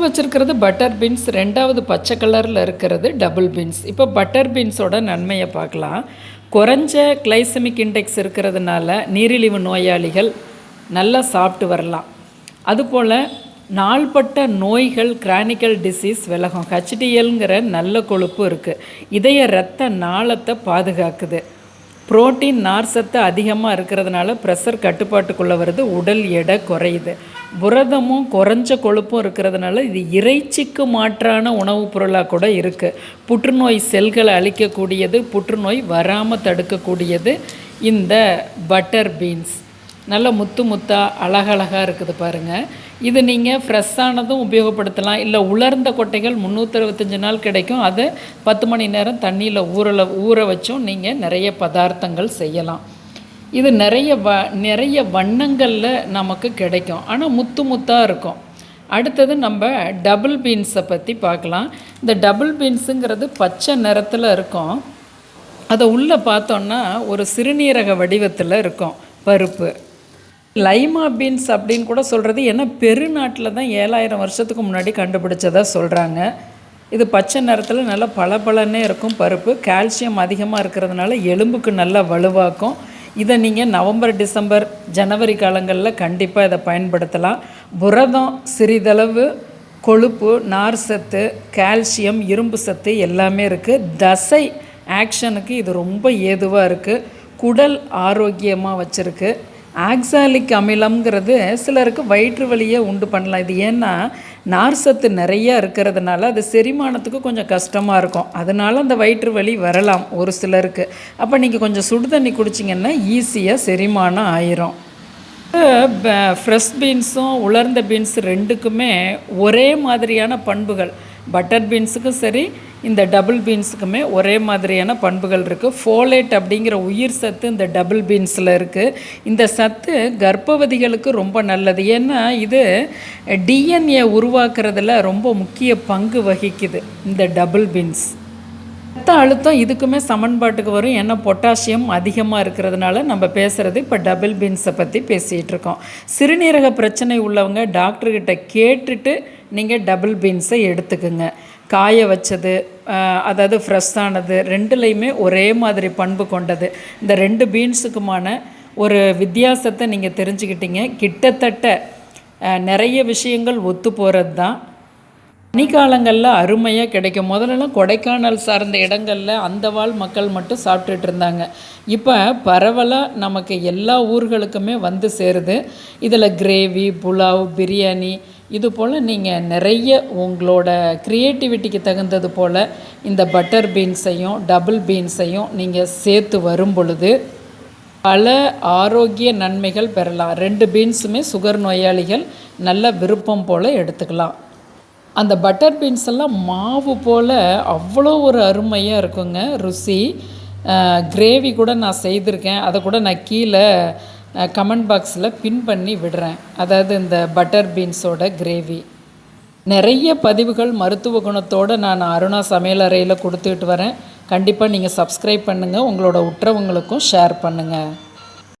வச்சுருக்கிறது butter beans. ரெண்டாவது பச்சை கலரில் இருக்கிறது டபுள் பீன்ஸ். இப்போ பட்டர் பீன்ஸோட நன்மையை பார்க்கலாம். குறைஞ்ச கிளைசமிக் இண்டெக்ஸ் இருக்கிறதுனால நீரிழிவு நோயாளிகள் நல்லா சாப்பிட்டு வரலாம். அதுபோல் நாள்பட்ட நோய்கள் கிரானிக்கல் டிசீஸ் விலகும். ஹெச்டிஎல்ங்கிற நல்ல கொழுப்பு இருக்குது இதய இரத்த நாளத்தை பாதுகாக்குது. புரோட்டீன் நார்சத்து அதிகமாக இருக்கிறதுனால ப்ரெஷர் கட்டுப்பாட்டுக்குள்ளே வருது. உடல் எடை குறையுது. புரதமும் குறைஞ்ச கொழுப்பும் இருக்கிறதுனால இது இறைச்சிக்கு மாற்றான உணவுப் பொருளாக கூட இருக்குது புற்றுநோய் செல்களை அழிக்கக்கூடியது புற்றுநோய் வராமல் தடுக்கக்கூடியது. இந்த பட்டர் பீன்ஸ். நல்ல முத்து முத்தாக அழகழகாக இருக்குது பாருங்கள் இது நீங்கள் ஃப்ரெஷ்ஷானதும் உபயோகப்படுத்தலாம். இல்லை உலர்ந்த கொட்டைகள் முந்நூற்றறுபத்தஞ்சு நாள் கிடைக்கும். அதை பத்து மணி நேரம் தண்ணியில் ஊறல ஊற வச்சும் நீங்கள் நிறைய பதார்த்தங்கள் செய்யலாம். இது நிறைய வ நிறைய வண்ணங்களில் நமக்கு கிடைக்கும். ஆனால் முத்து முத்தாக இருக்கும். அடுத்தது நம்ம டபுள் பீன்ஸை பற்றி பார்க்கலாம். இந்த டபுள் பீன்ஸுங்கிறது பச்சை நிறத்தில் இருக்கும். அதை உள்ளே பார்த்தோன்னா ஒரு சிறுநீரக வடிவத்தில் இருக்கும் பருப்பு. லைமா பீன்ஸ் அப்படின்னு கூட சொல்கிறது ஏன்னா பெருநாட்டில் தான் ஏழாயிரம் வருஷத்துக்கு முன்னாடி கண்டுபிடிச்சதாக சொல்கிறாங்க இது பச்சை நிறத்தில் நல்லா பளபளன்னே இருக்கும் பருப்பு. கால்சியம் அதிகமாக இருக்கிறதுனால எலும்புக்கு நல்லா வலுவாக்கும். இதை நீங்கள் நவம்பர் டிசம்பர் ஜனவரி காலங்களில் கண்டிப்பாக இதை பயன்படுத்தலாம். புரதம் சிறிதளவு கொழுப்பு நார் சத்து கால்சியம் இரும்பு சத்து எல்லாமே இருக்குது தசை ஆக்ஷனுக்கு இது ரொம்ப ஏதுவாக இருக்குது குடல் ஆரோக்கியமாக வச்சுருக்கு. ஆக்சாலிக் அமிலம்ங்கிறது சிலருக்கு வயிற்று வலியை உண்டு பண்ணலாம். இது ஏன்னா நார் சத்து நிறைய இருக்கிறதுனால அது செரிமானத்துக்கு கொஞ்சம் கஷ்டமாக இருக்கும். அதனால அந்த வயிற்று வலி வரலாம் ஒரு சிலருக்கு. அப்போ நீங்கள் கொஞ்சம் சுடு தண்ணி குடிச்சிங்கன்னா ஈஸியாக செரிமானம் ஆயிரும். ஃப்ரெஷ் பீன்ஸும் உலர்ந்த பீன்ஸ் ரெண்டுக்குமே ஒரே மாதிரியான பண்புகள். பட்டர் பீன்ஸுக்கும் சரி இந்த டபுள் பீன்ஸுக்குமே ஒரே மாதிரியான பண்புகள் இருக்குது ஃபோலேட் அப்படிங்கிற உயிர் சத்து இந்த டபுள் பீன்ஸில் இருக்குது இந்த சத்து கர்ப்பவதிகளுக்கு ரொம்ப நல்லது. ஏன்னா இது டிஎன்ஏ உருவாக்குறதுல ரொம்ப முக்கிய பங்கு வகிக்குது இந்த டபுள் பீன்ஸ் ரத்த அழுத்தம் இதுக்குமே சமன்பாட்டுக்கு வரும். ஏன்னா பொட்டாசியம் அதிகமாக இருக்கிறதுனால நம்ம பேசுகிறது இப்போ டபுள் பீன்ஸை பற்றி பேசிகிட்டு இருக்கோம் சிறுநீரக பிரச்சனை உள்ளவங்க டாக்டர்கிட்ட கேட்டுட்டு நீங்கள் டபுள் பீன்ஸை எடுத்துக்குங்க. காய வச்சது அதாவது ஃப்ரெஷ்ஷானது ரெண்டுலேயுமே ஒரே மாதிரி பண்பு கொண்டது. இந்த ரெண்டு பீன்ஸுக்குமான ஒரு வித்தியாசத்தை நீங்கள் தெரிஞ்சுக்கிட்டீங்க கிட்டத்தட்ட நிறைய விஷயங்கள் ஒத்து போகிறது தான் பனிக்காலங்களில் அருமையாக கிடைக்கும். முதல்லலாம் கொடைக்கானல் சார்ந்த இடங்களில் அந்த வாழ் மக்கள் மட்டும் சாப்பிட்டுட்டு இருந்தாங்க. இப்போ பரவலாக நமக்கு எல்லா ஊர்களுக்குமே வந்து சேருது. இதில் கிரேவி புலாவ் பிரியாணி இது போல் நீங்கள் நிறைய உங்களோட க்ரியேட்டிவிட்டிக்கு தகுந்தது போல் இந்த பட்டர் பீன்ஸையும் டபுள் பீன்ஸையும் நீங்கள் சேர்த்து வரும் பொழுது பல ஆரோக்கிய நன்மைகள் பெறலாம். ரெண்டு பீன்ஸுமே சுகர் நோயாளிகள் நல்ல விருப்பம் போல் எடுத்துக்கலாம். அந்த பட்டர் பீன்ஸ் எல்லாம் மாவு போல் அவ்வளோ ஒரு அருமையாக இருக்குங்க. ருசி. கிரேவி கூட நான் செய்திருக்கேன். அதை கூட நான் கீழே கமெண்ட் பாக்ஸில் பின் பண்ணி விடுறேன். அதாவது இந்த பட்டர் பீன்ஸோட கிரேவி. நிறைய பதிவுகள் மருத்துவ குணத்தோடு நான் அருணா சமையல் அறையில் கொடுத்துட்டு வரேன். கண்டிப்பாக நீங்கள் சப்ஸ்கிரைப் பண்ணுங்கள் உங்களோட உற்றவங்களுக்கும் ஷேர் பண்ணுங்கள்